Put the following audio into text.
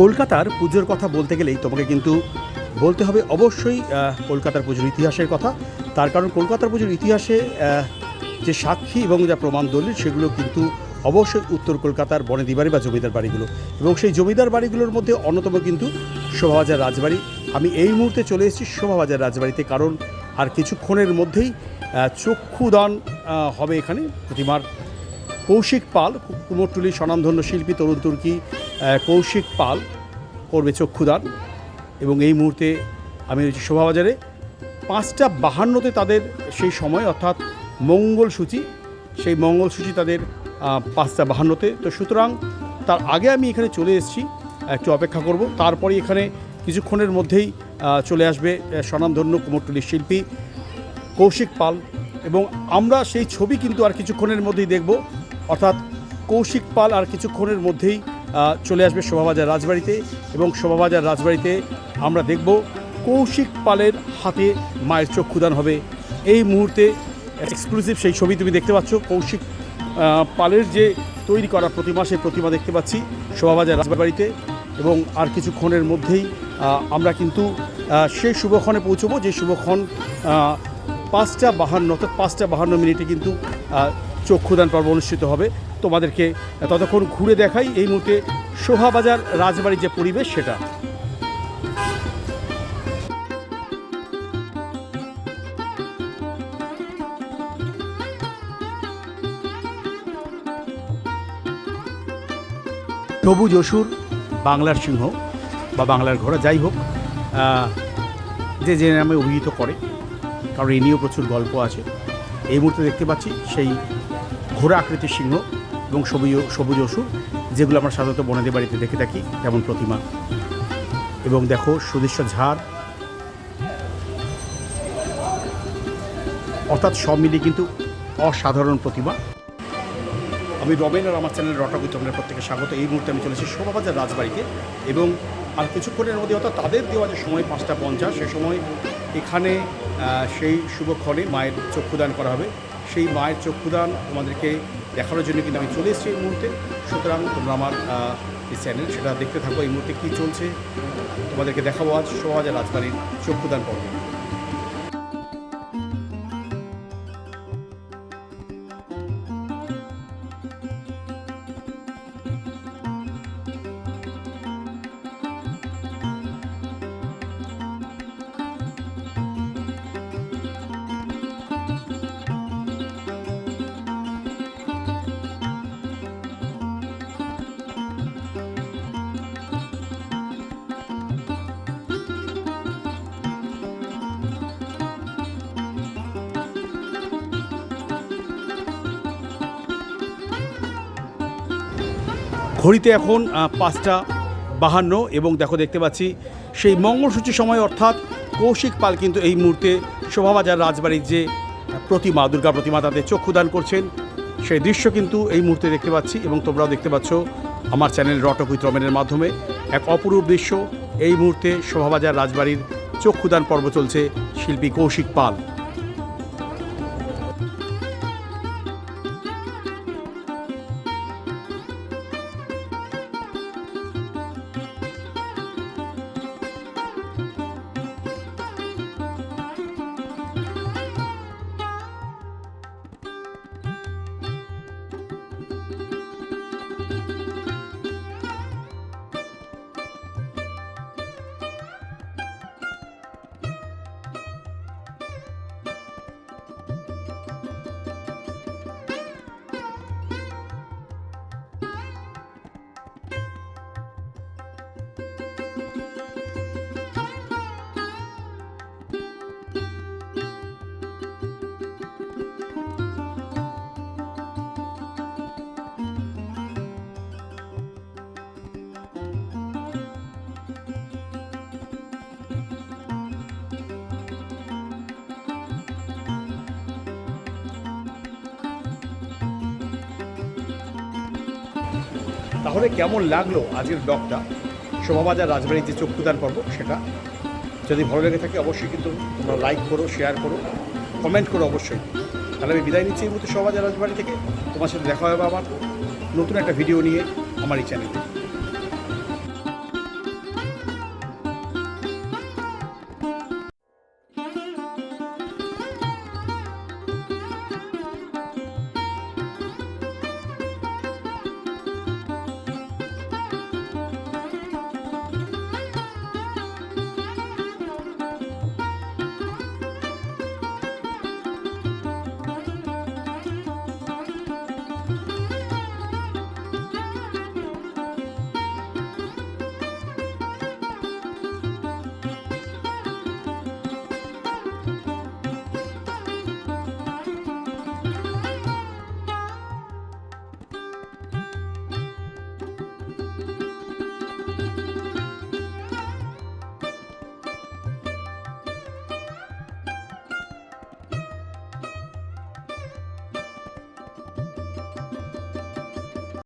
কলকাতার পুজোর কথা বলতে গেলেই তোমাকে কিন্তু বলতে হবে অবশ্যই কলকাতার পুজোর ইতিহাসের কথা। তার কারণ কলকাতার পুজোর ইতিহাসে যে সাক্ষী এবং যা প্রমাণ দলিল, সেগুলো কিন্তু অবশ্যই উত্তর কলকাতার বনেদি বাড়ি বা জমিদার বাড়িগুলো। এবং সেই জমিদার বাড়িগুলোর মধ্যে অন্যতম কিন্তু শোভাবাজার রাজবাড়ি। আমি এই মুহূর্তে চলে এসেছি শোভাবাজার রাজবাড়িতে, কারণ আর কিছুক্ষণের মধ্যেই চক্ষুদান হবে এখানে প্রতিমার। কৌশিক পাল কুমোরটুলি স্বনামধন্য শিল্পী তরুণ তুর্কি কৌশিক পাল করবে চক্ষুদান এবং এই মুহূর্তে আমি রয়েছি শোভাবাজারে। পাঁচটা বাহান্নতে তাদের সেই সময়, অর্থাৎ মঙ্গলসূচি, সেই মঙ্গলসূচি তাদের পাঁচটা বাহান্নতে। তো সুতরাং তার আগে আমি এখানে চলে এসেছি, একটু অপেক্ষা করব। তারপরে এখানে কিছুক্ষণের মধ্যেই চলে আসবে স্বনামধন্য কুমোরটুলির শিল্পী কৌশিক পাল। এবং আমরা সেই ছবি কিন্তু আর কিছুক্ষণের মধ্যেই দেখব। অর্থাৎ কৌশিক পাল আর কিছুক্ষণের মধ্যেই চলে আসবে শোভাবাজার রাজবাড়িতে এবং শোভাবাজার রাজবাড়িতে আমরা দেখব কৌশিক পালের হাতে মায়ের চক্ষুদান হবে। এই মুহূর্তে এক্সক্লুসিভ সেই ছবি তুমি দেখতে পাচ্ছ। কৌশিক পালের যে তৈরি করা প্রতিমা, সেই প্রতিমা দেখতে পাচ্ছি শোভাবাজার রাজবাড়িতে এবং আর কিছুক্ষণের মধ্যেই আমরা কিন্তু সেই শুভক্ষণে পৌঁছবো যে শুভক্ষণ পাঁচটা বাহান্ন, অর্থাৎ পাঁচটা বাহান্ন মিনিটে কিন্তু চক্ষুদান পর্ব অনুষ্ঠিত হবে। তোমাদেরকে ততক্ষণ ঘুরে দেখাই এই মুহূর্তে শোভাবাজার রাজবাড়ির যে পরিবেশ সেটা। সবুজ অসুর বাংলার সিংহ বা বাংলার ঘোড়া যাই হোক যে যে নামে অভিহিত করে, কারণ এ নিয়েও প্রচুর গল্প আছে। এই মুহূর্তে দেখতে পাচ্ছি সেই ঘোড়া আকৃতির সিংহ এবং সবুজ সবুজ অসুর যেগুলো আমরা সাধারণত বনেদের বাড়িতে দেখে থাকি, যেমন প্রতিমা। এবং দেখো, সুদৃশ্য ঝাড়। অর্থাৎ সব মিলিয়ে কিন্তু অসাধারণ প্রতিমা। আমি রবেন আর আমার চ্যানেল রটাকুই তোমাদের প্রত্যেকে স্বাগত। এই মুহূর্তে আমি চলেছি শোভাবাজার রাজবাড়িতে এবং আর কিছুক্ষণের মধ্যে অর্থাৎ তাদের দেওয়া যে সময় পাঁচটা পঞ্চাশ, সে সময় এখানে সেই শুভক্ষণে মায়ের চক্ষুদান করা হবে। সেই মায়ের চক্ষুদান তোমাদেরকে দেখানোর জন্য কিন্তু আমি চলে এসেছি এই মুহূর্তে। সুতরাং তোমরা আমার এই চ্যানেল সেটা দেখতে থাকো এই মুহূর্তে কী চলছে। তোমাদেরকে দেখাবো আজ শোভাবাজার রাজবাড়ির চক্ষুদান পর্ব। ঘড়িতে এখন পাঁচটা বাহান্ন এবং দেখো দেখতে পাচ্ছি সেই মঙ্গলসূচির সময় অর্থাৎ কৌশিক পাল কিন্তু এই মুহূর্তে শোভাবাজার রাজবাড়ির যে প্রতিমা, দুর্গা প্রতিমা তাদের চক্ষুদান করছেন। সেই দৃশ্য কিন্তু এই মুহূর্তে দেখতে পাচ্ছি এবং তোমরাও দেখতে পাচ্ছ আমার চ্যানেল রটক উইথ রমেনের মাধ্যমে। এক অপরূপ দৃশ্য, এই মুহূর্তে শোভাবাজার রাজবাড়ির চক্ষুদান পর্ব চলছে শিল্পী কৌশিক পাল। তাহলে কেমন লাগল আজকের ব্লগটা? শোভাবাজার রাজবাড়ির যে চক্ষুদান পর্ব, সেটা? যদি ভালো লেগে থাকে অবশ্যই কিন্তু তোমরা লাইক করো শেয়ার করো কমেন্ট করো অবশ্যই। তাহলে আমি বিদায় নিচ্ছি এই মুহূর্তে শোভাবাজার রাজবাড়ি থেকে। তোমার সাথে দেখা হবে আবার নতুন একটা ভিডিও নিয়ে আমার এই চ্যানেলে